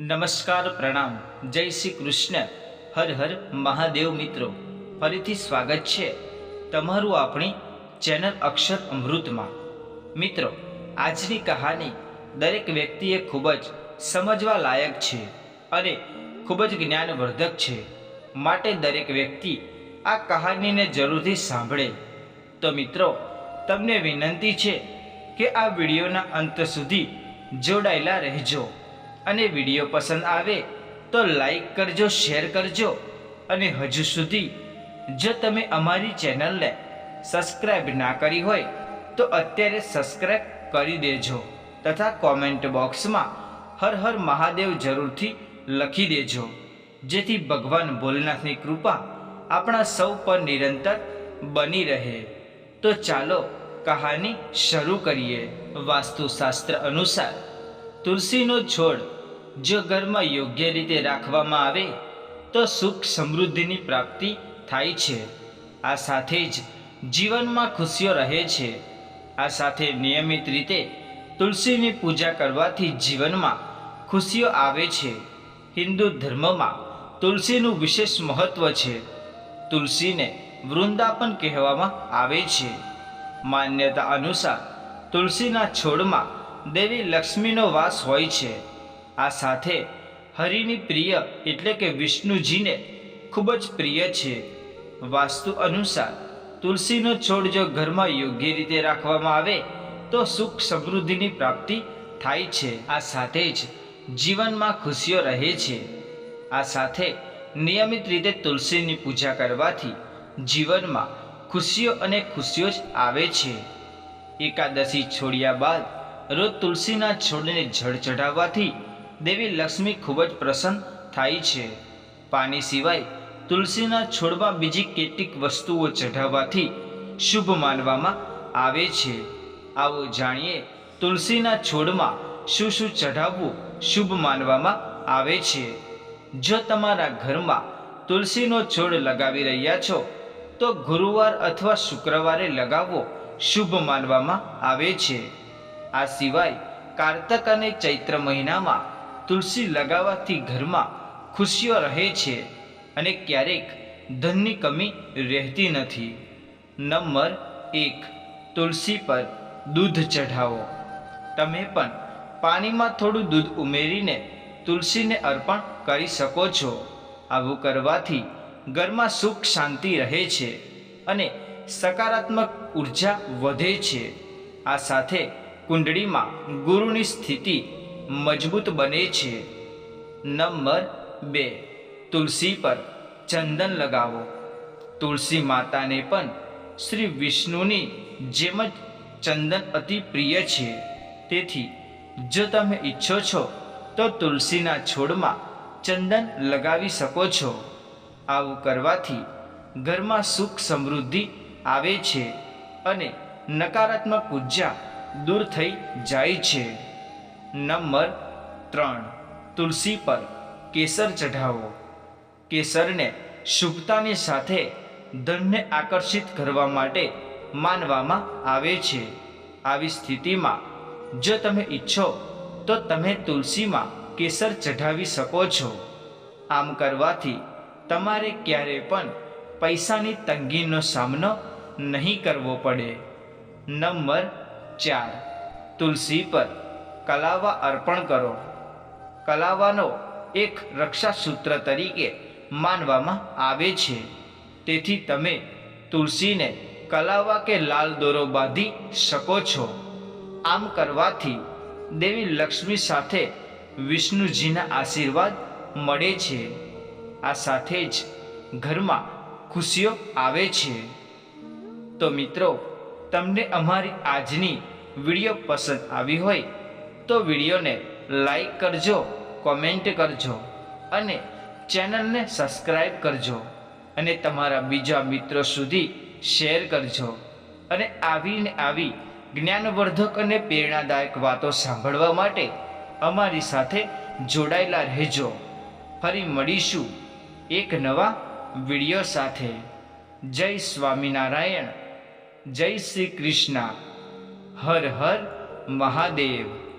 નમસ્કાર, પ્રણામ. જય શ્રી કૃષ્ણ. હર હર મહાદેવ મિત્રો. ફરીથી સ્વાગત છે તમારું આપણી ચેનલ અક્ષર અમૃતમાં. મિત્રો, આજની કહાની દરેક વ્યક્તિએ ખૂબ જ સમજવા લાયક છે અને ખૂબ જ જ્ઞાનવર્ધક છે. માટે દરેક વ્યક્તિ આ કહાનીને જરૂરથી સાંભળે. તો મિત્રો, તમને વિનંતી છે કે આ વિડીયોના અંત સુધી જોડાયેલા રહેજો. અને વીડિયો પસંદ આવે તો લાઈક કરજો, શેર કરજો અને હજુ સુધી જો તમે અમારી ચેનલને સબસ્ક્રાઈબ ના કરી હોય તો અત્યારે સબસ્ક્રાઈબ કરી દેજો તથા કોમેન્ટ બોક્સમાં હર હર મહાદેવ જરૂરથી લખી દેજો, જેથી ભગવાન ભોલેનાથની કૃપા આપણા સૌ પર નિરંતર બની રહે. તો ચાલો કહાની શરૂ કરીએ. વાસ્તુશાસ્ત્ર અનુસાર તુલસીનો છોડ જો ઘરમાં યોગ્ય રીતે રાખવામાં આવે, તો સુખ સમૃદ્ધિની પ્રાપ્તિ થાય છે. આ સાથે જ જીવનમાં ખુશીઓ રહે છે. આ સાથે નિયમિત રીતે તુલસીની પૂજા કરવાથી જીવનમાં ખુશીઓ આવે છે. હિન્દુ ધર્મમાં તુલસીનું વિશેષ મહત્વ છે. તુલસીને વૃંદાપન કહેવામાં આવે છે. માન્યતા અનુસાર તુલસીના છોડમાં દેવી લક્ષ્મીનો વાસ હોય છે. આ સાથે હરિની પ્રિય એટલે કે વિષ્ણુજીને ખૂબ જ પ્રિય છે. વાસ્તુ અનુસાર તુલસીનો છોડ જો ઘરમાં યોગ્ય રીતે રાખવામાં આવે, તો સુખ સમૃદ્ધિની પ્રાપ્તિ થાય છે. આ સાથે જ જીવનમાં ખુશીઓ રહે છે. આ સાથે નિયમિત રીતે તુલસીની પૂજા કરવાથી જીવનમાં ખુશીઓ અને ખુશીઓ જ આવે છે. એકાદશી છોડ્યા બાદ રોજ તુલસીના છોડને જળ ચઢાવવાથી દેવી લક્ષ્મી ખૂબ જ પ્રસન્ન થાય છે. પાણી સિવાય તુલસીના છોડમાં બીજી કેટલીક વસ્તુઓ ચઢાવવાથી શુભ માનવામાં આવે છે. આવો જાણીએ તુલસીના છોડમાં શું શું ચઢાવવું શુભ માનવામાં આવે છે. જો તમારા ઘરમાં તુલસીનો છોડ લગાવી રહ્યા છો, તો ગુરુવાર અથવા શુક્રવારે લગાવવો શુભ માનવામાં આવે છે. આ સિવાય કારતક અને ચૈત્ર મહિનામાં તુલસી લગાવવાથી ઘરમાં ખુશીઓ રહે છે અને ક્યારેક ધનની કમી રહેતી નથી. નંબર એક, તુલસી પર દૂધ ચઢાવો. તમે પણ પાણીમાં થોડું દૂધ ઉમેરીને તુલસીને અર્પણ કરી શકો છો. આવું કરવાથી ઘરમાં સુખ શાંતિ રહે છે અને સકારાત્મક ઊર્જા વધે છે. આ સાથે કુંડળીમાં ગુરુની સ્થિતિ મજબૂત બને છે. નંબર બે, તુલસી પર ચંદન લગાવો. તુલસી માતાને પણ શ્રી વિષ્ણુની જેમ જ ચંદન અતિ પ્રિય છે. તેથી, જો તમે ઈચ્છો છો, તો તુલસીના છોડમાં ચંદન લગાવી શકો છો. આવું કરવાથી ઘરમાં સુખ સમૃદ્ધિ આવે છે અને નકારાત્મક ઊર્જા દૂર થઈ જાય છે. નંબર ત્રણ. તુલસી પર કેસર ચઢાવો. કેસરને શુભતાની સાથે ધનને આકર્ષિત કરવા માટે માનવામાં આવે છે. આવી સ્થિતિમાં જો તમે ઈચ્છો, તો તમે તુલસીમાં કેસર ચઢાવી શકો છો. આમ કરવાથી તમારે ક્યારે પણ પૈસાની તંગીનો સામનો નહીં કરવો પડે. નંબર ચાર. તુલસી પર કલાવા અર્પણ કરો. કલાવાનો એક રક્ષાસૂત્ર તરીકે માનવામાં આવે છે. તેથી તમે તુલસીને કલાવા કે લાલ દોરો બાંધી શકો છો. આમ કરવાથી દેવી લક્ષ્મી સાથે વિષ્ણુજીના આશીર્વાદ મળે છે. આ સાથે જ ઘરમાં ખુશીઓ આવે છે. તો મિત્રો, તમને અમારી આજની વીડિયો પસંદ આવી હોય તો વિડીયોને લાઈક કરજો, કોમેન્ટ કરજો અને ચેનલને સબસ્ક્રાઈબ કરજો અને તમારા બીજા મિત્રો સુધી શેર કરજો અને આવીને આવી જ્ઞાનવર્ધક અને પ્રેરણાદાયક વાતો સાંભળવા માટે અમારી સાથે જોડાયેલા રહેજો. ફરી મળીશું એક નવા વીડિયો સાથે. જય સ્વામિનારાયણ. જય શ્રી કૃષ્ણ. હર હર મહાદેવ.